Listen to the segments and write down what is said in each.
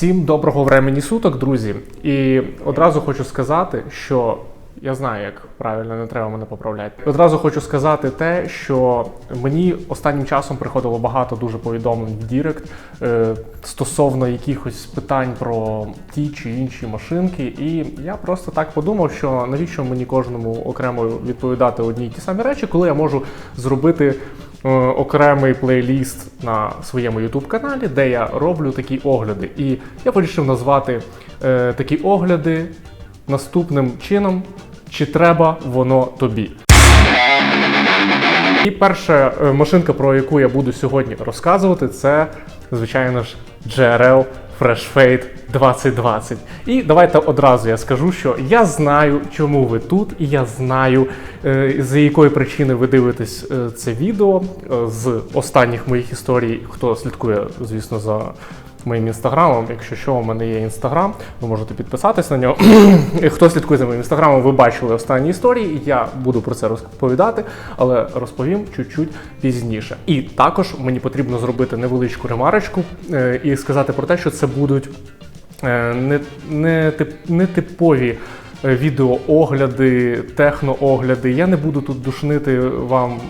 Всім доброго времені суток, друзі. І одразу хочу сказати, що я знаю, як правильно не треба мене поправляти. Одразу хочу сказати те, що мені останнім часом приходило багато дуже повідомлень в Дірект е, стосовно якихось питань про ті чи інші машинки. І я просто так подумав, що навіщо мені кожному окремо відповідати одні й ті самі речі, коли я можу зробити окремий плейліст на своєму youtube каналі, де я роблю такі огляди. І я вирішив назвати е, такі огляди наступним чином: чи треба воно тобі? І перша е, машинка, про яку я буду сьогодні розказувати, це, звичайно ж, GRL Fresh Fade 2020. І давайте одразу я скажу, що я знаю, чому ви тут, і я знаю, е, з якої причини ви дивитесь е, це відео е, з останніх моїх історій. Хто слідкує, звісно, за моїм інстаграмом. Якщо що, у мене є інстаграм, ви можете підписатись на нього. І Хто слідкує за моїм інстаграмом, ви бачили останні історії. Я буду про це розповідати, але розповім чуть-чуть пізніше. І також мені потрібно зробити невеличку ремарочку е, і сказати про те, що це будуть е, не, не, не типові. е, Відеоогляди, техноогляди. Я не буду тут душнити вам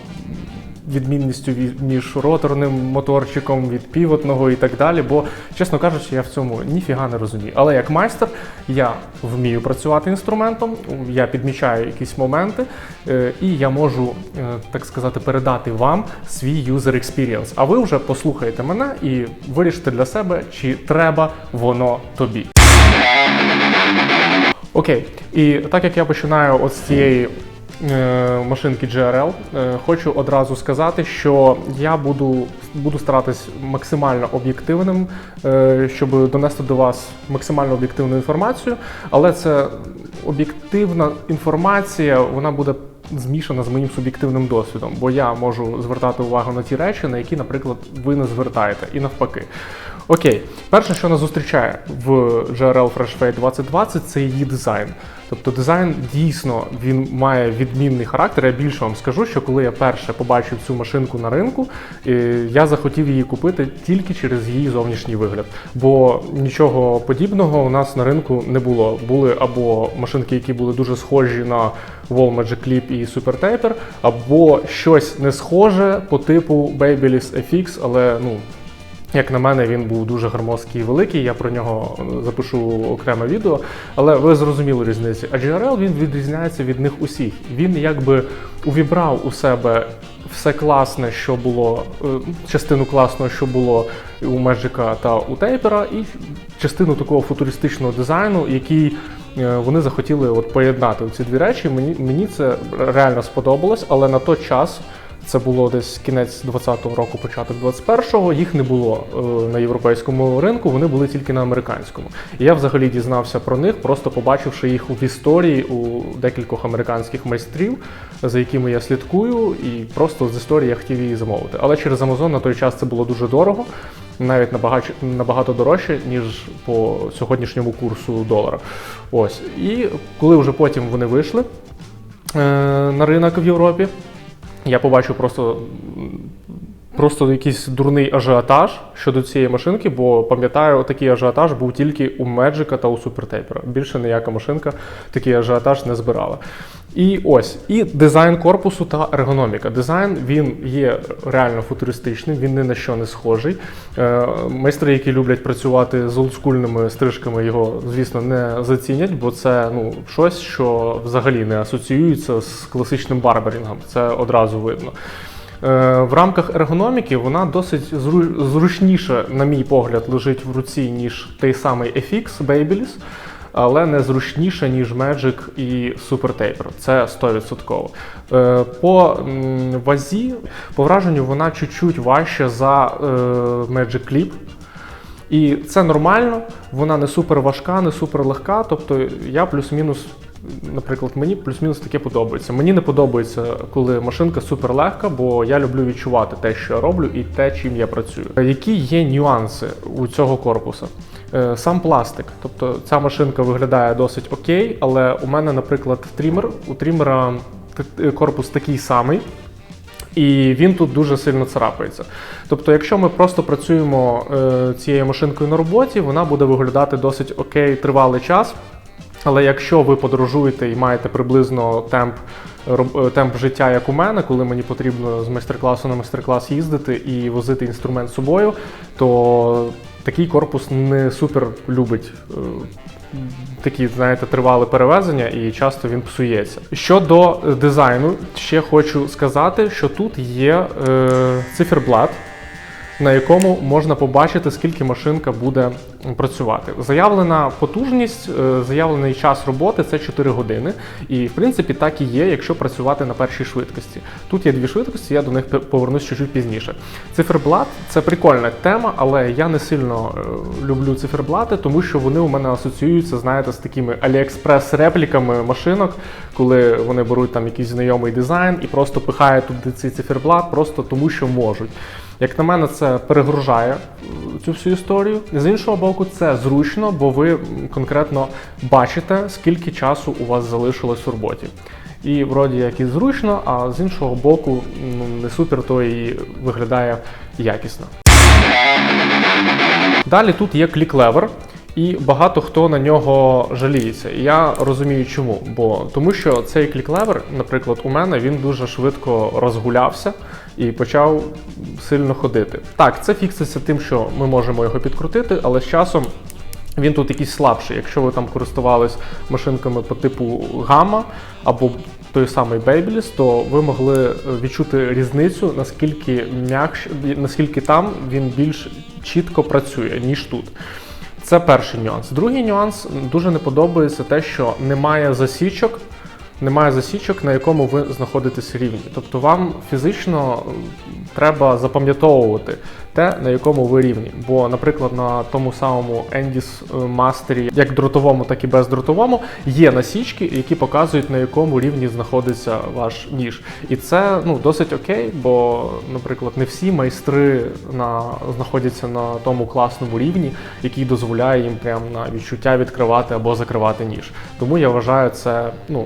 відмінністю від- між роторним моторчиком від півотного і так далі. Бо, чесно кажучи, я в цьому ніфіга не розумію. Але як майстер я вмію працювати інструментом, я підмічаю якісь моменти, е, і я можу, е, так сказати, передати вам свій user experience. А ви вже послухаєте мене і вирішите для себе, чи треба воно тобі. Окей, і так як я починаю от з цієї машинки GRL, е, хочу одразу сказати, що я буду, буду старатись максимально об'єктивним, е, щоб донести до вас максимально об'єктивну інформацію, але це об'єктивна інформація, вона буде змішана з моїм суб'єктивним досвідом, бо я можу звертати увагу на ті речі, на які, наприклад, ви не звертаєте, і навпаки. Окей, перше, що нас зустрічає в GRL Fresh Fade 2020, це її дизайн. Тобто дизайн дійсно він має відмінний характер. Я більше вам скажу, що коли я перше побачив цю машинку на ринку, я захотів її купити тільки через її зовнішній вигляд. Бо нічого подібного у нас на ринку не було. Були або машинки, які були дуже схожі на Wall Magic Clip і Super Taper, або щось не схоже по типу Babyliss FX, але ну. Як на мене, він був дуже громоздкий і великий, я про нього е, запишу окреме відео. Але ви зрозуміли різницю. А GRL він відрізняється від них усіх. Він якби увібрав у себе все класне, що було, е, частину класного, що було у Magic та у Тейпера, і частину такого футуристичного дизайну, який е, вони захотіли от поєднати ці дві речі. Мені, мені це реально сподобалось, але на той час. Це було десь кінець 20-го року, початок 21-го. Їх не було е, на європейському ринку, вони були тільки на американському. І я взагалі дізнався про них, просто побачивши їх в історії у декількох американських майстрів, за якими я слідкую, і просто з історії я хотів її замовити. Але через Amazon на той час це було дуже дорого, навіть набагато, набагато дорожче, ніж по сьогоднішньому курсу долара. Ось. І коли вже потім вони вийшли е, на ринок в Європі. Я побачив просто, просто якийсь дурний ажіотаж щодо цієї машинки, бо пам'ятаю, такий ажіотаж був тільки у Меджика та у Супертейпера. Більше ніяка машинка такий ажіотаж не збирала. І ось, і дизайн корпусу та ергономіка. Дизайн він є реально футуристичним, він ні на що не схожий. Е, майстри, які люблять працювати з олдскульними стрижками, його, звісно, не зацінять, бо це ну, щось, що взагалі не асоціюється з класичним барберінгом. Це одразу видно. Е, В рамках ергономіки вона досить зручніше, на мій погляд, лежить в руці, ніж той самий FX Babyliss, але не зручніше, ніж Magic і Super Taper. Це 100%. Е, По вазі, по враженню, вона чуть-чуть важча за е, Magic Clip. І це нормально, вона не супер важка, не супер легка. Тобто я плюс-мінус, наприклад, мені плюс-мінус таке подобається. Мені не подобається, коли машинка супер легка, бо я люблю відчувати те, що я роблю, і те, чим я працюю. Які є нюанси у цього корпуса? Е, Сам пластик, тобто ця машинка виглядає досить окей, але у мене, наприклад, трімер, у трімера корпус такий самий. І він тут дуже сильно царапається. Тобто, якщо ми просто працюємо е, цією машинкою на роботі, вона буде виглядати досить окей тривалий час. Але якщо ви подорожуєте і маєте приблизно темп е, темп життя, як у мене, коли мені потрібно з майстер-класу на майстер-клас їздити і возити інструмент з собою, то такий корпус не супер любить. е, Такі, знаєте, тривалі перевезення і часто він псується. Щодо дизайну, ще хочу сказати, що тут є е, циферблат, на якому можна побачити, скільки машинка буде працювати. Заявлена потужність, е, заявлений час роботи це 4 години. І в принципі так і є, якщо працювати на першій швидкості. Тут є дві швидкості, я до них повернусь чуть-чуть пізніше. Циферблат це прикольна тема, але я не сильно е, люблю циферблати, тому що вони у мене асоціюються, знаєте, з такими AliExpress-репліками машинок, коли вони беруть там якийсь знайомий дизайн і просто пихають туди цей циферблат, просто тому що можуть. Як на мене, це перегружає цю всю історію. З іншого боку, це зручно, бо ви конкретно бачите, скільки часу у вас залишилось у роботі. І вроді як і зручно, а з іншого боку, ну не супер, то і виглядає якісно. Далі тут є клік-левер, і багато хто на нього жаліється. І я розумію чому. Бо тому що цей клік-левер, наприклад, у мене він дуже швидко розгулявся і почав сильно ходити. Так, це фікситься тим, що ми можемо його підкрутити, але з часом. Він тут якийсь слабший. Якщо ви там користувались машинками по типу гамма або той самий Babyliss, то ви могли е, відчути різницю, наскільки м'якше, наскільки там він більш чітко працює, ніж тут. Це перший нюанс. Другий нюанс дуже не подобається те, що немає засічок. Немає засічок, на якому ви знаходитесь рівні. Тобто вам фізично треба запам'ятовувати те, на якому ви рівні. Бо, наприклад, на тому самому Endis Master, як дротовому, так і бездротовому, є насічки, які показують, на якому рівні знаходиться ваш ніж. І це ну, досить окей, бо, наприклад, не всі майстри на, знаходяться на тому класному рівні, який дозволяє їм прям на відчуття відкривати або закривати ніж. Тому я вважаю це ну,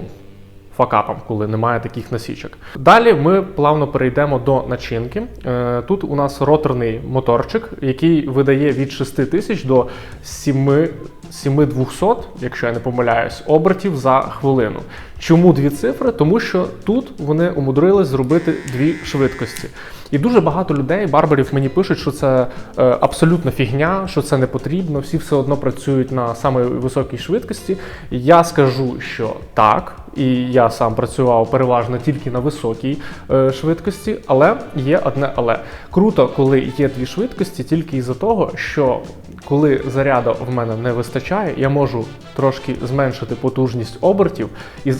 факапом, коли немає таких насічок. Далі ми плавно перейдемо до начинки. Е, Тут у нас роторний моторчик, який видає від 6 тисяч до 7 7200, якщо я не помиляюсь, обертів за хвилину. Чому дві цифри? Тому що тут вони умудрились зробити дві швидкості. І дуже багато людей, барберів, мені пишуть, що це е, абсолютна фігня, що це не потрібно, всі все одно працюють на самій високій швидкості. Я скажу, що так, і я сам працював переважно тільки на високій е, швидкості, але є одне але. Круто, коли є дві швидкості, тільки із-за того, що коли заряду в мене не вистачає, я можу трошки зменшити потужність обертів і е,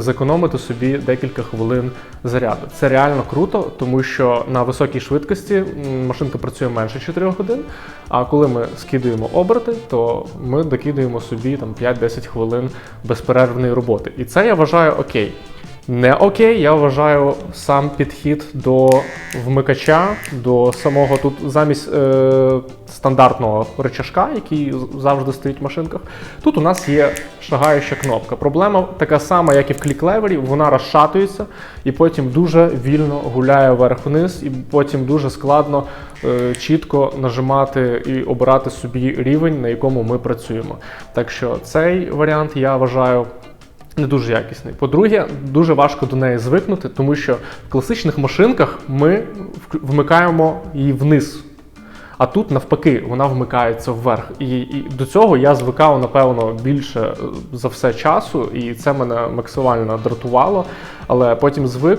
зекономити собі декілька хвилин заряду. Це реально круто, тому що на високій швидкості машинка працює менше 4 годин. А коли ми скидуємо оберти, то ми докидуємо собі там 5-10 хвилин безперервної роботи. І це я вважаю окей. Не окей, я вважаю сам підхід до вмикача, до самого тут замість е, стандартного рычажка, який завжди стоїть в машинках. Тут у нас є шагаюча кнопка. Проблема така сама, як і в клік-левері, вона розшатується і потім дуже вільно гуляє вверх-вниз, і потім дуже складно е, чітко нажимати і обирати собі рівень, на якому ми працюємо. Так що цей варіант я вважаю не дуже якісний. По-друге, дуже важко до неї звикнути, тому що в класичних машинках ми вмикаємо її вниз. А тут навпаки вона вмикається вверх. І, і до цього я звикав, напевно, більше е, за все часу, і це мене максимально дратувало. Але потім звик.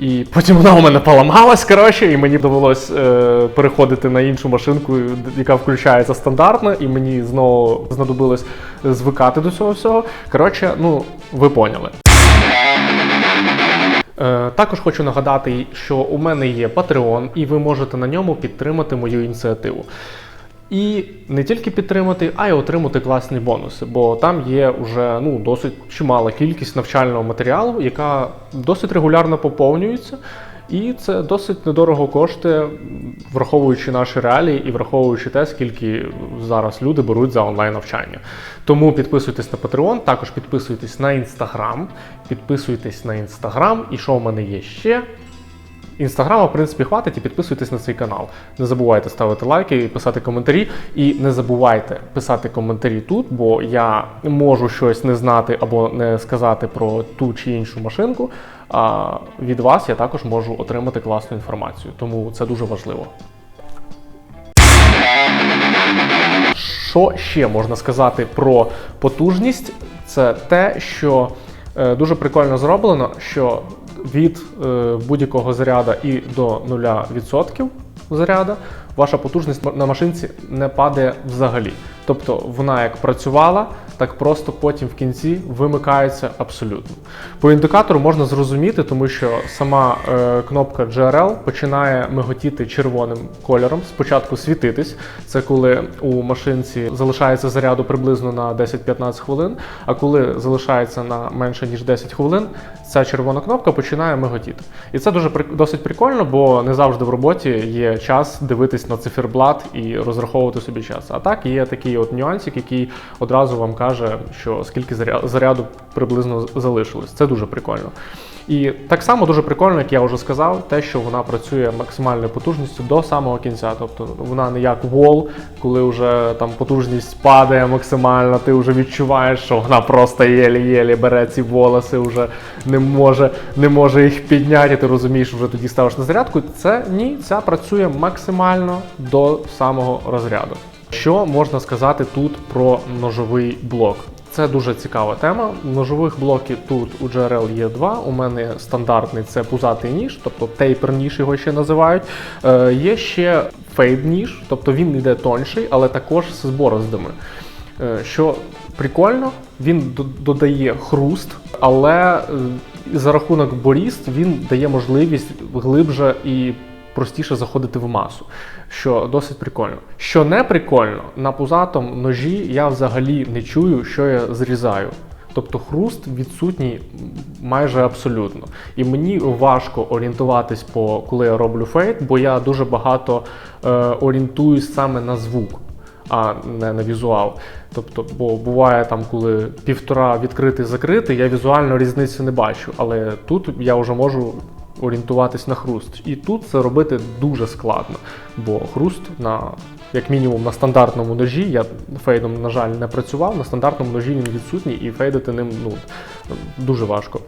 І потім вона у мене поламалась, коротше, і мені довелось е, переходити на іншу машинку, яка включається стандартно, і мені знову знадобилось звикати до цього всього. Коротше, ну, ви поняли. Е, також хочу нагадати, що у мене є Patreon, і ви можете на ньому підтримати мою ініціативу. І не тільки підтримати, а й отримати класні бонуси, бо там є вже ну, досить чимала кількість навчального матеріалу, яка досить регулярно поповнюється. І це досить недорого коштує, враховуючи наші реалії і враховуючи те, скільки зараз люди беруть за онлайн навчання. Тому підписуйтесь на Patreon, також підписуйтесь на Instagram, підписуйтесь на Instagram. І що в мене є ще? Інстаграма, в принципі, хватить і підписуйтесь на цей канал. Не забувайте ставити лайки і писати коментарі. І не забувайте писати коментарі тут, бо я можу щось не знати або не сказати про ту чи іншу машинку. А від вас я також можу отримати класну інформацію. Тому це дуже важливо. Що ще можна сказати про потужність? Це те, що е, дуже прикольно зроблено, що від е, будь-якого заряда і до 0% заряда ваша потужність на машинці не падає взагалі. Тобто вона як працювала, так просто потім в кінці вимикається абсолютно. По індикатору можна зрозуміти, тому що сама е, кнопка GRL починає миготіти червоним кольором, спочатку світитись. Це коли у машинці залишається заряду приблизно на 10-15 хвилин, а коли залишається на менше ніж 10 хвилин, ця червона кнопка починає миготіти. І це дуже досить прикольно, бо не завжди в роботі є час дивитись на циферблат і розраховувати собі час. А так є такий от нюансик, який одразу вам каже, що скільки заряду приблизно залишилось. Це дуже прикольно. І так само дуже прикольно, як я вже сказав, те, що вона працює максимальною потужністю до самого кінця. Тобто вона не як вол, коли вже там потужність падає максимально, ти вже відчуваєш, що вона просто єлі-єлі бере ці волоси, вже не може не може їх підняти. Ти розумієш, вже тоді ставиш на зарядку. Це ні, ця працює максимально до самого розряду. Що можна сказати тут про ножовий блок? Це дуже цікава тема. Ножових блоків тут у GRL є два. У мене стандартний це пузатий ніж, тобто тейпер ніж його ще називають. Е, Є ще фейд ніж, тобто він йде тонший, але також з бороздами. Е, що прикольно, він додає хруст, але е, за рахунок боріст він дає можливість глибше і простіше заходити в масу, що досить прикольно. Що не прикольно, на пузатому ножі я взагалі не чую, що я зрізаю. Тобто хруст відсутній майже абсолютно. І мені важко орієнтуватись по коли я роблю фейт, бо я дуже багато е, орієнтуюсь саме на звук, а не на візуал. Тобто, бо буває там, коли півтора відкритий закритий, я візуально різниці не бачу. Але тут я вже можу орієнтуватись на хруст. І тут це робити дуже складно, бо хруст на як мінімум на стандартному ножі, я фейдом, на жаль, не працював. На стандартному ножі він відсутній і фейдити ним ну, дуже важко.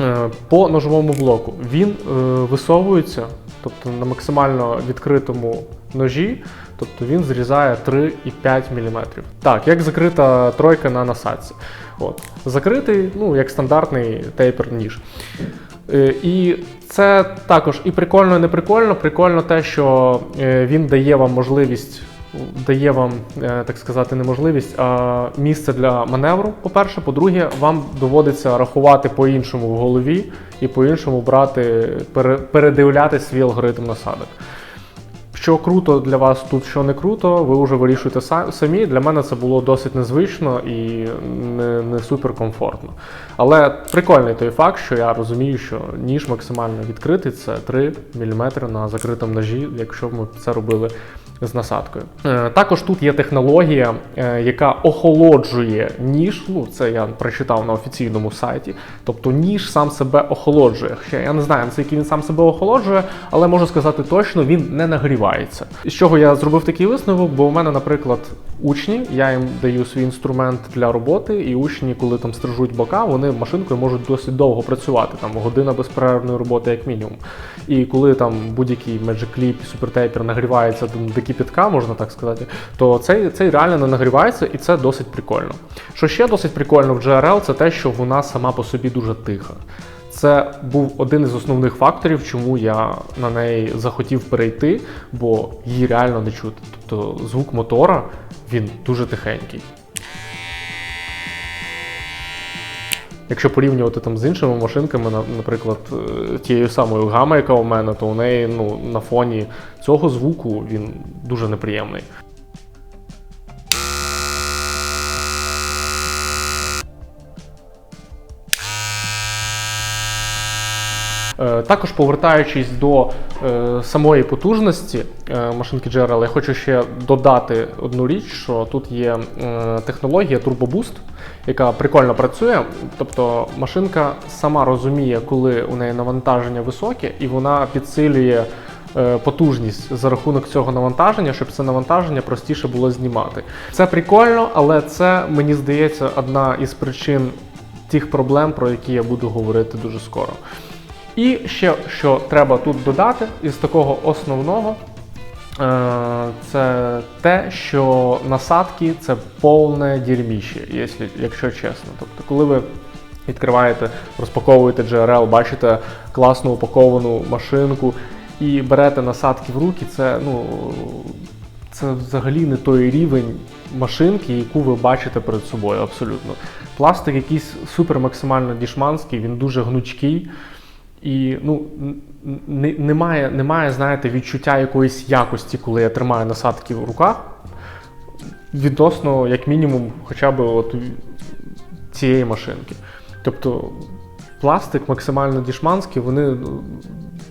Е, по ножовому блоку він е, висовується, тобто на максимально відкритому ножі, тобто він зрізає 3,5 мм. Так, як закрита тройка на насадці. От. Закритий, ну, як стандартний тейпер ніж. Е, і це також і прикольно, і не прикольно. Прикольно те, що е, він дає вам можливість, дає вам, е, так сказати, не можливість, а місце для маневру. По-перше, по-друге, вам доводиться рахувати по-іншому в голові і по-іншому брати, передивляти свій алгоритм насадок. Що круто для вас тут, що не круто, ви вже вирішуєте самі. Для мене це було досить незвично і не не суперкомфортно. Але прикольний той факт, що я розумію, що ніж максимально відкритий це 3 мм на закритому ножі, якщо б ми це робили з насадкою. Е, також тут є технологія, е, яка охолоджує ніж. Ну, це я прочитав на офіційному сайті. Тобто ніж сам себе охолоджує. Ще я не знаю, наскільки він сам себе охолоджує, але можу сказати точно, він не нагрівається. З чого я зробив такий висновок? Бо у мене, наприклад, учні, я їм даю свій інструмент для роботи, і учні, коли там стрижуть бока, вони машинкою можуть досить довго працювати, там година безперервної роботи, як мінімум. І коли там будь-який Magic Clip, супертейпер нагрівається до кипятка, можна так сказати, то цей цей реально не нагрівається і це досить прикольно. Що ще досить прикольно в GRL, це те, що вона сама по собі дуже тиха. Це був один із основних факторів, чому я на неї захотів перейти, бо її реально не чути. Тобто звук мотора він дуже тихенький. Якщо порівнювати там з іншими машинками, наприклад, е, тією самою гама, яка у мене, то у неї ну, на фоні цього звуку він дуже неприємний. Також повертаючись до е, самої потужності е, машинки GRL, я хочу ще додати одну річ, що тут є е, технологія Turbo Boost, яка прикольно працює. Тобто машинка сама розуміє, коли у неї навантаження високе, і вона підсилює е, потужність за рахунок цього навантаження, щоб це навантаження простіше було знімати. Це прикольно, але це мені здається одна із причин тих проблем, про які я буду говорити дуже скоро. І ще що треба тут додати із такого основного, е, це те, що насадки це повне дірміще, якщо, чесно. Тобто, коли ви відкриваєте, розпаковуєте GRL, бачите класно упаковану машинку і берете насадки в руки, це ну. Це взагалі не той рівень машинки, яку ви бачите перед собою, абсолютно. Пластик якийсь супер максимально дішманський, він дуже гнучкий. І ну, немає, немає, знаєте, відчуття якоїсь якості, коли я тримаю насадки в руках. Відносно, як мінімум, хоча б от цієї машинки. Тобто пластик максимально дішманський, вони ну,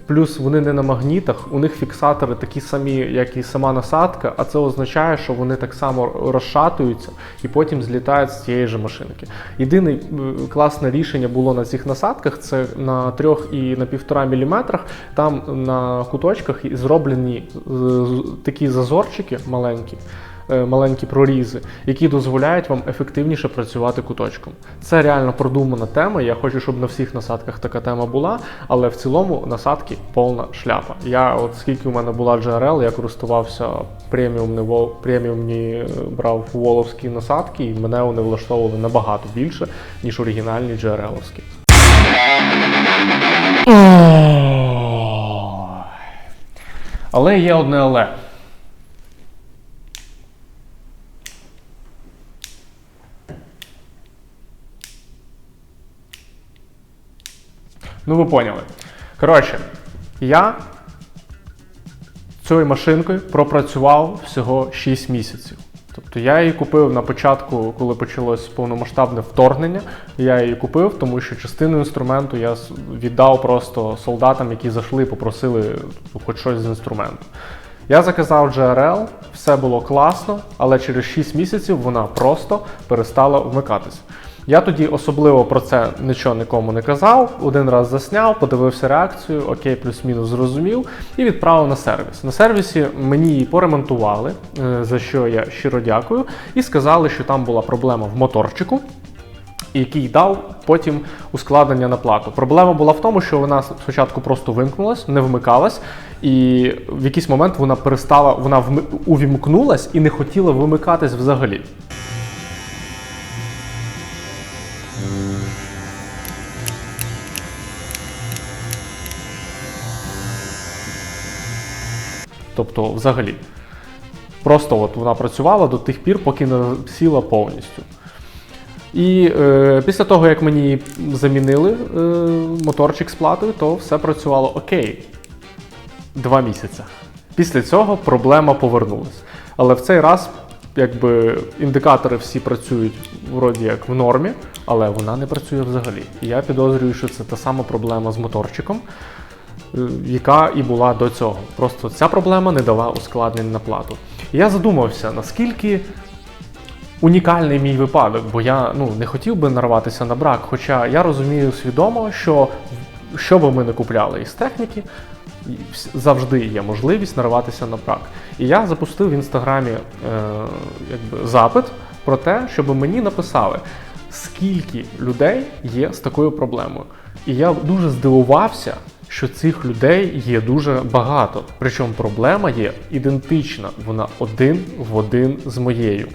плюс вони не на магнітах, у них фіксатори такі самі, як і сама насадка, а це означає, що вони так само розшатуються і потім злітають з цієї ж машинки. Єдине е, класне рішення було на цих насадках це на 3 і на 1,5 мм. Там на куточках зроблені е, такі зазорчики маленькі маленькі прорізи, які дозволяють вам ефективніше працювати куточком. Це реально продумана тема. Я хочу, щоб на всіх насадках така тема була, але в цілому насадки повна шляпа. Я, от скільки у мене була GRL, я користувався преміумні, преміумні е, брав воловські насадки, і мене вони влаштовували набагато більше, ніж оригінальні GRL-овські. Але є одне але. Ну, ви поняли. Коротше, я цією машинкою пропрацював всього 6 місяців. Тобто я її купив на початку, коли почалось повномасштабне вторгнення. Я її купив, тому що частину інструменту я віддав просто солдатам, які зайшли і попросили хоч щось з інструменту. Я заказав GRL, все було класно, але через 6 місяців вона просто перестала вмикатись. Я тоді особливо про це нічого нікому не казав. Один раз засняв, подивився реакцію, окей, плюс-мінус зрозумів і відправив на сервіс. На сервісі мені її поремонтували, е, за що я щиро дякую, і сказали, що там була проблема в моторчику який дав потім ускладнення на плату. Проблема була в тому, що вона спочатку просто вимкнулась, не вмикалась, і в якийсь момент вона перестала, вона увімкнулась і не хотіла вимикатись взагалі. Тобто, взагалі. Просто от вона працювала до тих пір, поки не сіла повністю. І е, після того, як мені замінили е, моторчик з платою, то все працювало окей. Два місяці. Після цього проблема повернулась. Але в цей раз, якби індикатори всі працюють вроді як в нормі, але вона не працює взагалі. І я підозрюю, що це та сама проблема з моторчиком, е, яка і була до цього. Просто ця проблема не дала ускладнень на плату. Я задумався, наскільки унікальний мій випадок, бо я ну, не хотів би нарватися на брак. Хоча я розумію свідомо, що що би ми не купляли із техніки, завжди є можливість нарватися на брак. І я запустив в інстаграмі е, якби, запит про те, щоб мені написали, скільки людей є з такою проблемою. І я дуже здивувався, що цих людей є дуже багато. Причому проблема є ідентична, вона один в один з моєю.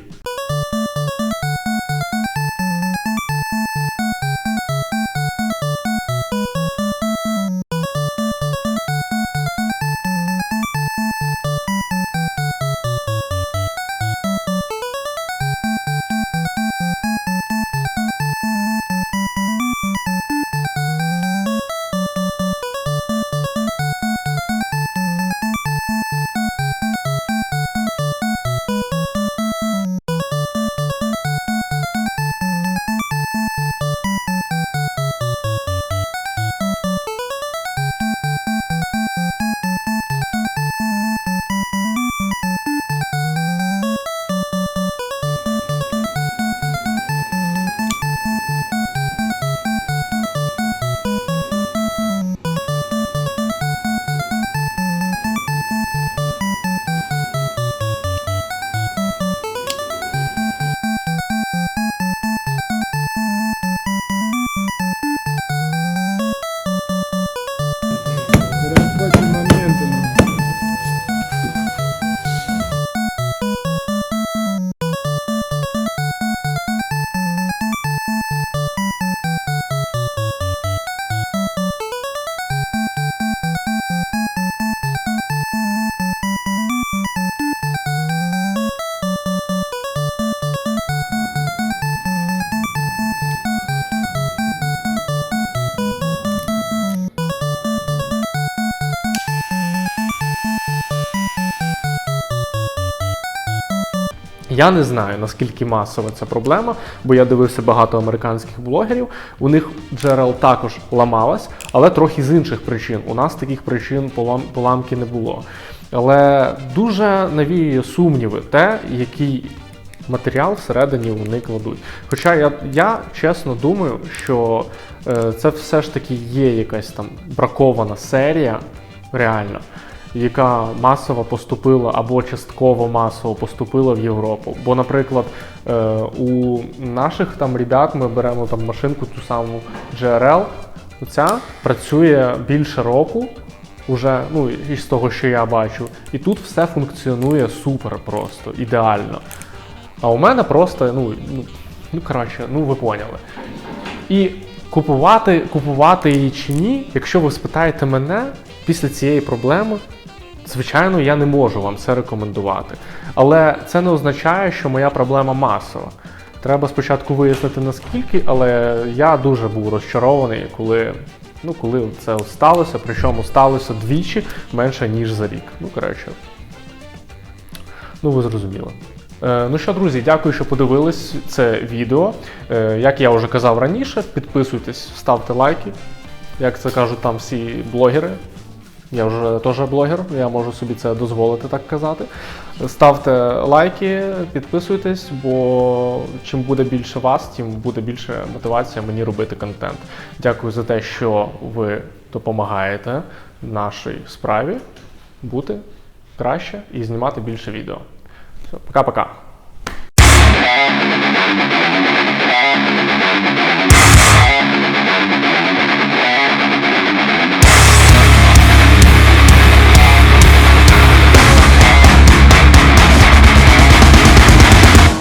Я не знаю, наскільки масова ця проблема, бо я дивився багато американських блогерів. У них джерел також ламалась, але трохи з інших причин. У нас таких причин полам- поламки не було. Але дуже навіює сумніви те, який матеріал всередині вони кладуть. Хоча я, я чесно думаю, що е, це все ж таки є якась там бракована серія, реально, яка масово поступила або частково масово поступила в Європу. Бо, наприклад, е, у наших там ребят ми беремо там машинку ту саму GRL, ця працює більше року. Уже ну із того, що я бачу, і тут все функціонує супер просто, ідеально. А у мене просто, ну, ну, ну коротше, ну ви поняли. І купувати, купувати її чи ні, якщо ви спитаєте мене після цієї проблеми, звичайно, я не можу вам це рекомендувати. Але це не означає, що моя проблема масова. Треба спочатку вияснити наскільки, але я дуже був розчарований, коли, ну, коли це сталося, причому сталося двічі менше, ніж за рік. Ну, коротше, Ну, ви зрозуміли. Е, ну що, друзі, дякую, що подивились це відео. Е, як я вже казав раніше, підписуйтесь, ставте лайки. Як це кажуть там всі блогери. Я вже теж блогер, я можу собі це дозволити так казати. Ставте лайки, підписуйтесь, бо чим буде більше вас, тим буде більше мотивація мені робити контент. Дякую за те, що ви допомагаєте нашій справі бути краще і знімати більше відео. Пока-пока.